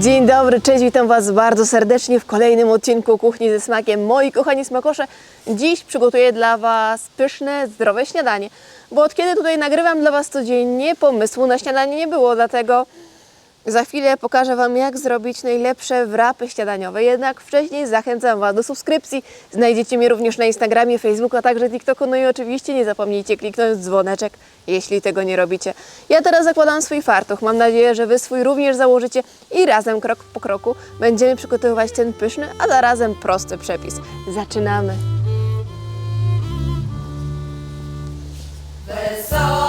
Dzień dobry, cześć, witam Was bardzo serdecznie w kolejnym odcinku Kuchni ze Smakiem. Moi kochani smakosze, dziś przygotuję dla Was pyszne, zdrowe śniadanie, bo od kiedy tutaj nagrywam dla Was codziennie, pomysłu na śniadanie nie było, dlatego za chwilę pokażę Wam, jak zrobić najlepsze wrapy śniadaniowe. Jednak wcześniej zachęcam Was do subskrypcji. Znajdziecie mnie również na Instagramie, Facebooku, a także TikToku. No i oczywiście nie zapomnijcie kliknąć dzwoneczek, jeśli tego nie robicie. Ja teraz zakładam swój fartuch. Mam nadzieję, że Wy swój również założycie i razem, krok po kroku, będziemy przygotowywać ten pyszny, a zarazem prosty przepis. Zaczynamy! Wesoła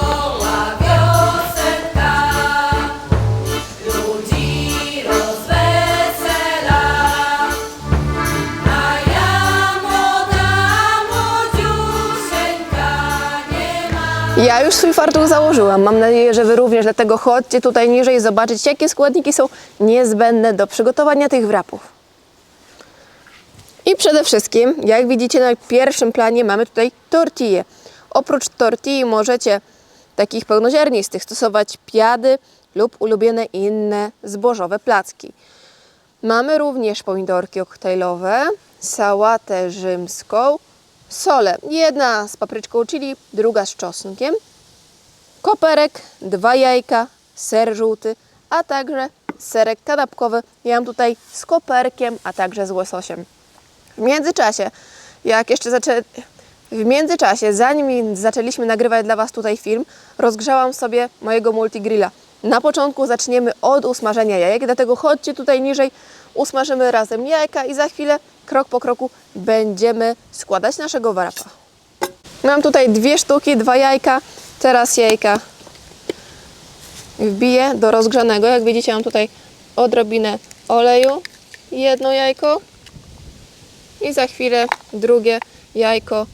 Ja już swój fartuch założyłam. Mam nadzieję, że Wy również, dlatego chodźcie tutaj niżej zobaczyć, jakie składniki są niezbędne do przygotowania tych wrapów. I przede wszystkim, jak widzicie na pierwszym planie mamy tutaj tortille. Oprócz tortilli możecie takich pełnoziarnistych stosować piady lub ulubione inne zbożowe placki. Mamy również pomidorki koktajlowe, sałatę rzymską, solę. Jedna z papryczką chili, druga z czosnkiem, koperek, dwa jajka, ser żółty, a także serek kanapkowy. Ja mam tutaj z koperkiem, a także z łososiem. W międzyczasie, jak jeszcze zaczę... W międzyczasie, zanim zaczęliśmy nagrywać dla Was tutaj film, rozgrzałam sobie mojego multigrilla. Na początku zaczniemy od usmażenia jajek, dlatego chodźcie tutaj niżej, usmażymy razem jajka i za chwilę, krok po kroku, będziemy składać naszego wrapa. Mam tutaj dwie sztuki, dwa jajka, teraz jajka wbiję do rozgrzanego. Jak widzicie, mam tutaj odrobinę oleju, jedno jajko i za chwilę drugie jajko.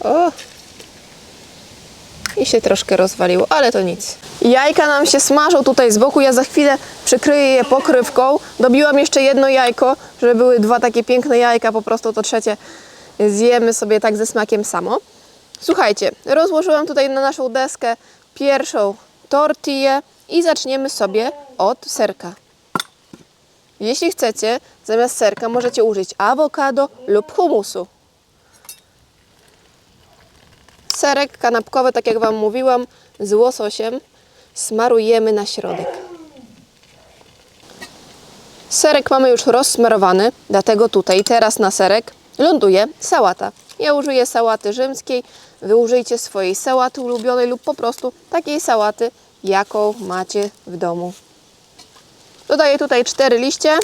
O! I się troszkę rozwaliło, ale to nic. Jajka nam się smażą tutaj z boku. Ja za chwilę przykryję je pokrywką. Dobiłam jeszcze jedno jajko, żeby były dwa takie piękne jajka. Po prostu to trzecie zjemy sobie tak ze smakiem samo. Słuchajcie, rozłożyłam tutaj na naszą deskę pierwszą tortillę i zaczniemy sobie od serka. Jeśli chcecie, zamiast serka możecie użyć awokado lub humusu. Serek kanapkowy, tak jak Wam mówiłam, z łososiem smarujemy na środek. Serek mamy już rozsmarowany, dlatego tutaj teraz na serek ląduje sałata. Ja użyję sałaty rzymskiej, Wy użyjcie swojej sałaty ulubionej lub po prostu takiej sałaty, jaką macie w domu. Dodaję tutaj cztery liście.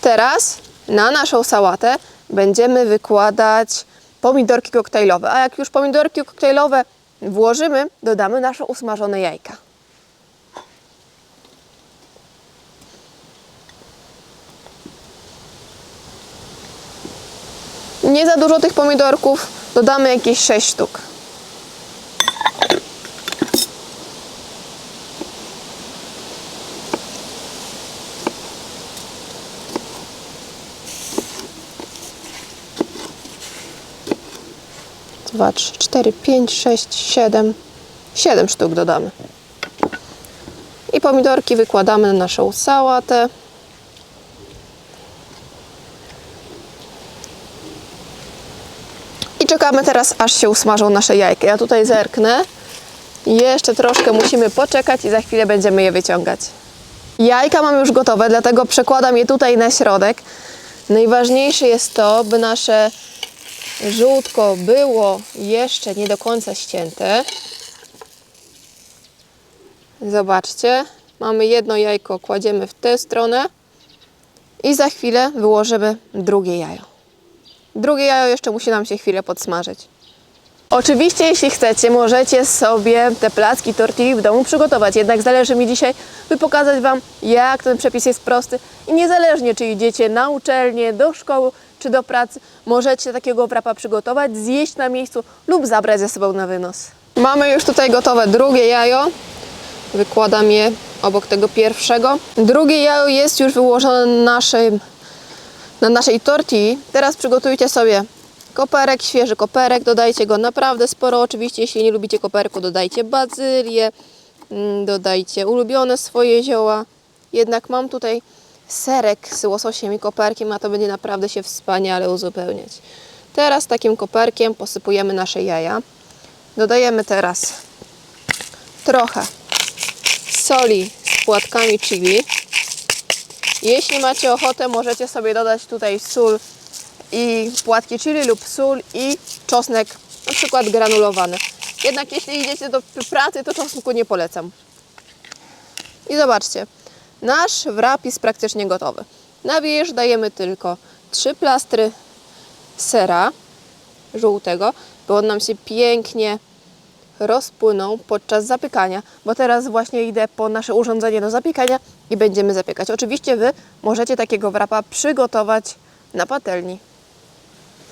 Teraz na naszą sałatę będziemy wykładać pomidorki koktajlowe. A jak już pomidorki koktajlowe włożymy, dodamy nasze usmażone jajka. Nie za dużo tych pomidorków, dodamy jakieś 6 sztuk. Dwa, trzy, cztery, pięć, sześć, siedem. Siedem sztuk dodamy. I pomidorki wykładamy na naszą sałatę. I czekamy teraz, aż się usmażą nasze jajka. Ja tutaj zerknę. Jeszcze troszkę musimy poczekać i za chwilę będziemy je wyciągać. Jajka mam już gotowe, dlatego przekładam je tutaj na środek. Najważniejsze jest to, by nasze żółtko było jeszcze nie do końca ścięte. Zobaczcie, mamy jedno jajko, kładziemy w tę stronę i za chwilę wyłożymy drugie jajo. Drugie jajo jeszcze musi nam się chwilę podsmażyć. Oczywiście, jeśli chcecie, możecie sobie te placki tortilli w domu przygotować. Jednak zależy mi dzisiaj, by pokazać Wam, jak ten przepis jest prosty. I niezależnie, czy idziecie na uczelnię, do szkoły, czy do pracy, możecie takiego wrapa przygotować, zjeść na miejscu lub zabrać ze sobą na wynos. Mamy już tutaj gotowe drugie jajo. Wykładam je obok tego pierwszego. Drugie jajo jest już wyłożone na naszym na naszej. Teraz przygotujcie sobie Koperek, świeży koperek, dodajcie go naprawdę sporo. Oczywiście, jeśli nie lubicie koperku, dodajcie bazylię, mm, dodajcie ulubione swoje zioła. Jednak mam tutaj serek z łososiem i koperkiem, a to będzie naprawdę się wspaniale uzupełniać. Teraz takim koperkiem posypujemy nasze jaja. Dodajemy teraz trochę soli z płatkami chili. Jeśli macie ochotę, możecie sobie dodać tutaj sól i płatki chili lub sól i czosnek, na przykład granulowany. Jednak jeśli idziecie do pracy, to czosnku nie polecam. I zobaczcie, nasz wrap jest praktycznie gotowy. Na wierzch dajemy tylko trzy plastry sera żółtego, by on nam się pięknie rozpłyną podczas zapykania, bo teraz właśnie idę po nasze urządzenie do zapікania i będziemy zapiekać. Oczywiście Wy możecie takiego wrapa przygotować na patelni.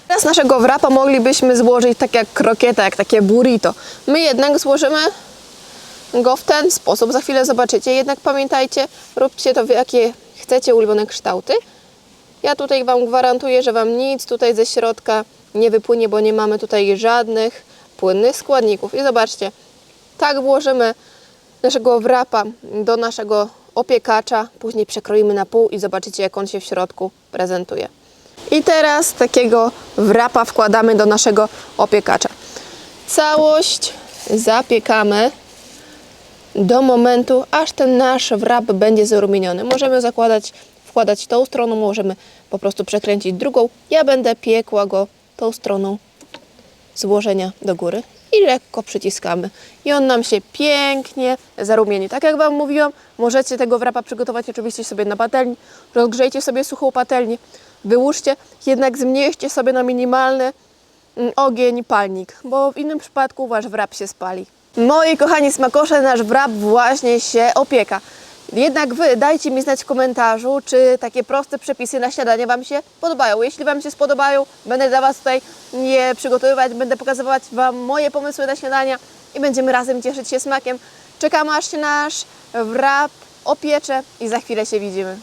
Teraz naszego wrapa moglibyśmy złożyć tak jak krokieta, jak takie burrito. My jednak złożymy go w ten sposób. Za chwilę zobaczycie. Jednak pamiętajcie, róbcie to w jakie chcecie ulubione kształty. Ja tutaj Wam gwarantuję, że Wam nic tutaj ze środka nie wypłynie, bo nie mamy tutaj żadnych płynnych składników. I zobaczcie, tak włożymy naszego wrapa do naszego opiekacza, później przekroimy na pół i zobaczycie, jak on się w środku prezentuje. I teraz takiego wrapa wkładamy do naszego opiekacza. Całość zapiekamy do momentu, aż ten nasz wrap będzie zarumieniony. Możemy zakładać, wkładać tą stroną, możemy po prostu przekręcić drugą. Ja będę piekła go tą stroną złożenia do góry i lekko przyciskamy. I on nam się pięknie zarumieni. Tak jak Wam mówiłam, możecie tego wrapa przygotować oczywiście sobie na patelni. Rozgrzejcie sobie suchą patelnię, wyłóżcie, jednak zmniejszcie sobie na minimalny mm, ogień palnik, bo w innym przypadku Wasz wrap się spali. Moi kochani smakosze, nasz wrap właśnie się opieka. Jednak Wy dajcie mi znać w komentarzu, czy takie proste przepisy na śniadanie Wam się podobają. Jeśli Wam się spodobają, będę dla Was tutaj je przygotowywać, będę pokazywać Wam moje pomysły na śniadania i będziemy razem cieszyć się smakiem. Czekam aż się nasz wrap opiecze i za chwilę się widzimy.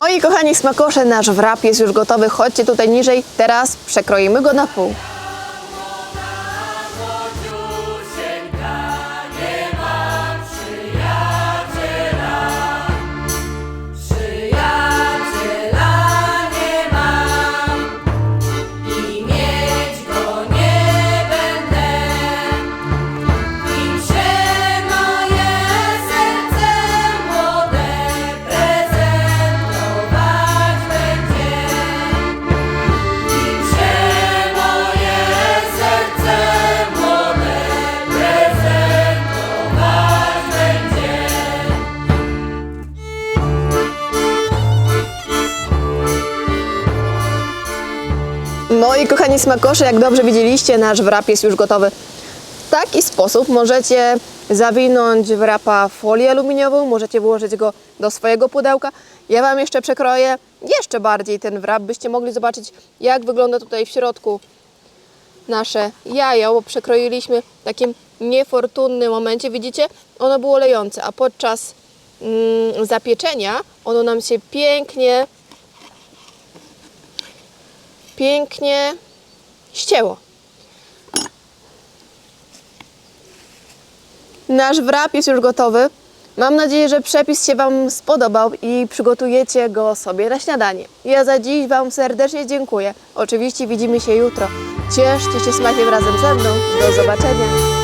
Moi kochani smakosze, nasz wrap jest już gotowy. Chodźcie tutaj niżej. Teraz przekroimy go na pół. Kochani smakosze, jak dobrze widzieliście, nasz wrap jest już gotowy. W taki sposób możecie zawinąć wrapa folię aluminiową, możecie włożyć go do swojego pudełka. Ja Wam jeszcze przekroję jeszcze bardziej ten wrap, byście mogli zobaczyć, jak wygląda tutaj w środku nasze jajo, bo przekroiliśmy w takim niefortunnym momencie. Widzicie, ono było lejące, a podczas mm, zapieczenia ono nam się pięknie pięknie ścięło. Nasz wrap jest już gotowy. Mam nadzieję, że przepis się Wam spodobał i przygotujecie go sobie na śniadanie. Ja za dziś Wam serdecznie dziękuję. Oczywiście widzimy się jutro. Cieszcie się smakiem razem ze mną. Do zobaczenia.